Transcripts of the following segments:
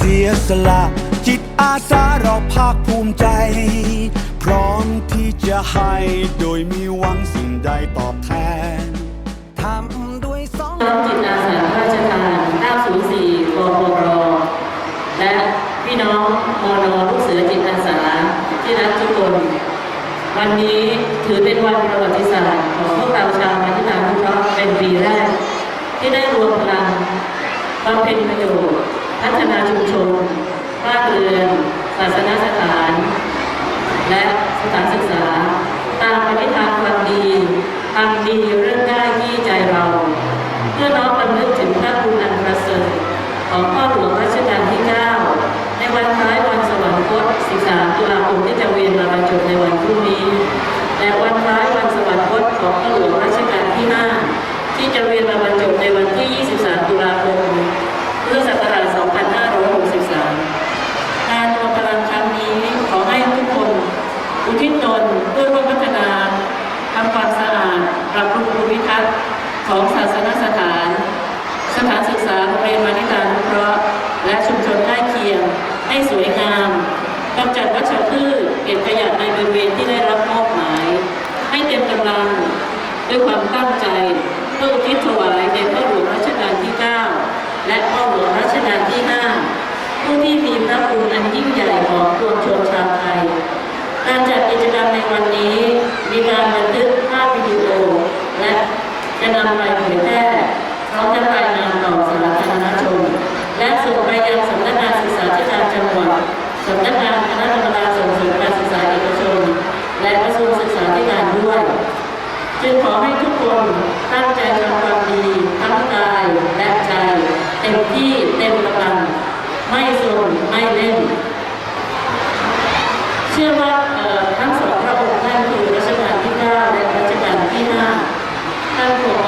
เสียสละ จิตอาสาเราภาคภูมิใจ พร้อมที่จะให้โดยมีหวังสิ่งใดตอบแทนทำด้วยสองน้องจิตอาสาพระราชทาน904กปรและพี่น้องมอนลูกเสือจิตอาสาที่รักทุกคน วันนี้ถือเป็นวันประวัติศาสตร์ของพวกเราชาวมาทิตานุเคราะเป็นปีแรก ที่ได้รวมพลังบำเพ็ญประโยชน์ พัฒนาชุมชนบ้านเรือนศาสนสถาน และสถานศึกษา ตามปณิธานความดีทำดีเรื่องได้ที่ใจเรา เพื่อน้อมรำลึกถึงพระคุณอันประเสริฐของพ่อหลวงรัชกาลที่ 9 ในวันคล้ายวันสวรรคต 13 ตุลาคมที่จะเวียนมาบรรจบในวันพรุ่งนี้ และวันคล้ายวันสวรรคตของพ่อหลวงรัชกาลที่ 5 ที่จะเวียนมาบรรจบในวันที่ 23 ตุลาคมพุทธศักราช 2563 การรวมพลังครั้งนี้ขอให้ทุกคน ทิศตนเพื่อร่วมพัฒนาทำความสะอาดปรับปรุงภูมิทัศน์ของศาสนสถาน สถานศึกษาโรงเรียนมานิตานุเคราะห์และชุมชนใกล้เคียงให้สวยงามกำจัดวัชพืชเก็บขยะในบริเวณที่ได้รับมอบหมาย ให้เต็มกำลังด้วยความตั้งใจเพื่ออุทิศถวายแด่พ่อหลวงรัชกาลที่ 9 และพ่อหลวงรัชกาลที่ 5 ผู้ที่มีพระคุณอันยิ่งใหญ่ของปวงชนชาว การจัดกิจกรรมในวันนี้ มีการบันทึกภาพวิดีโอ และจะนำไปเผยแพร่พร้อมจะรายงานต่อสาธารณชนและส่งไปยังสำนักงานศึกษาธิการจังหวัดสำนักงานคณะกรรมการส่งเสริมการศึกษาเอกชน และกระทรวงศึกษาธิการด้วย จึงขอให้ทุกคนตั้งใจทำความดีทั้งกายและใจ เต็มที่เต็มกำลัง ไม่สนไม่เล่น เชื่อว่าเอ่อทั้งสองพระองค์ท่านคือรัชกาลที่ 9 และรัชกาลที่ 5ท่านคงก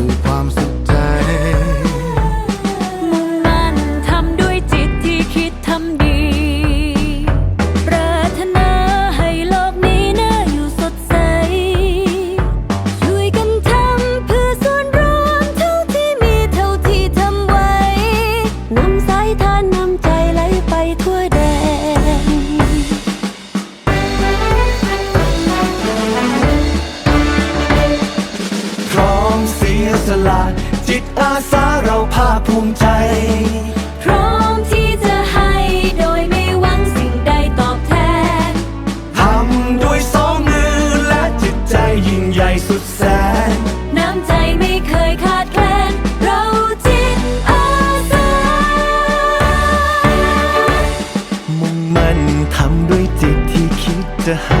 ู่ คิ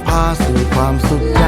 ำพาสู่ความสุขใจ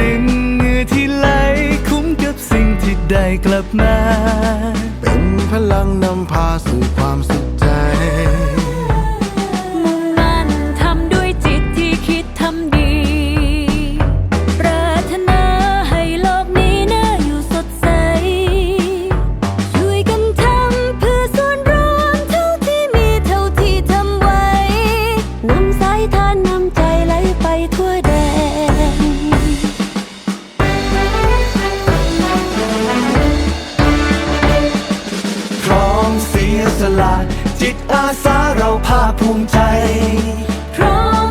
ลับมา เป็นพลังนำพาสู่ความสุข ยสละ จิตอาสาเราภาคภูมิใจ พร้อม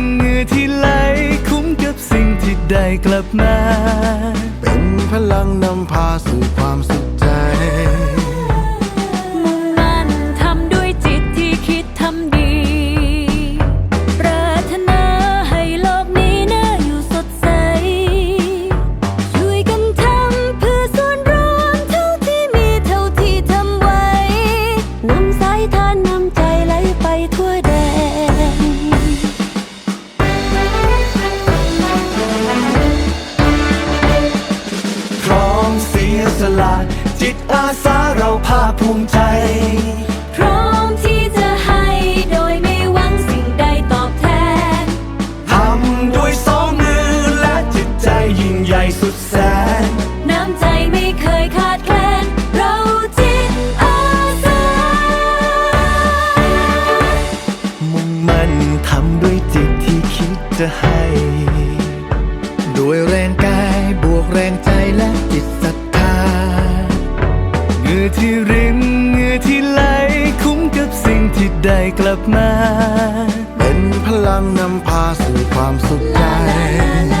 กลับมา เป็นพลังนำพาส surprise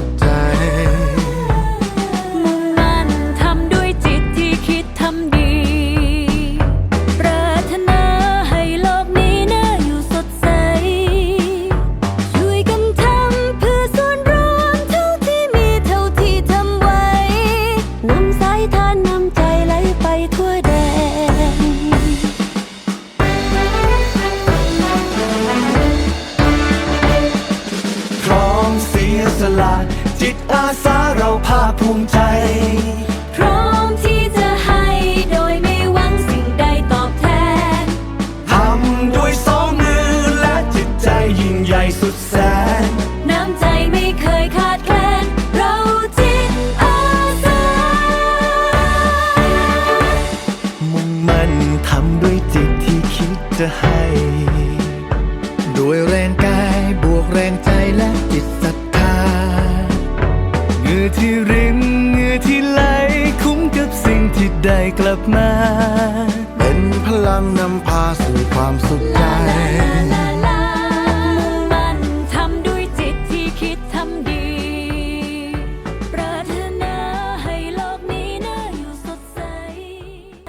ขำด้วยจิตที่คิดจะให้ ด้วยแรงกายบวกแรงใจและจิตศรัทธาเงื่อที่ริมเงื่อที่ไหล คุ้มกับสิ่งที่ได้กลับมา เป็นพลังนำพาสู่ความสุขใจ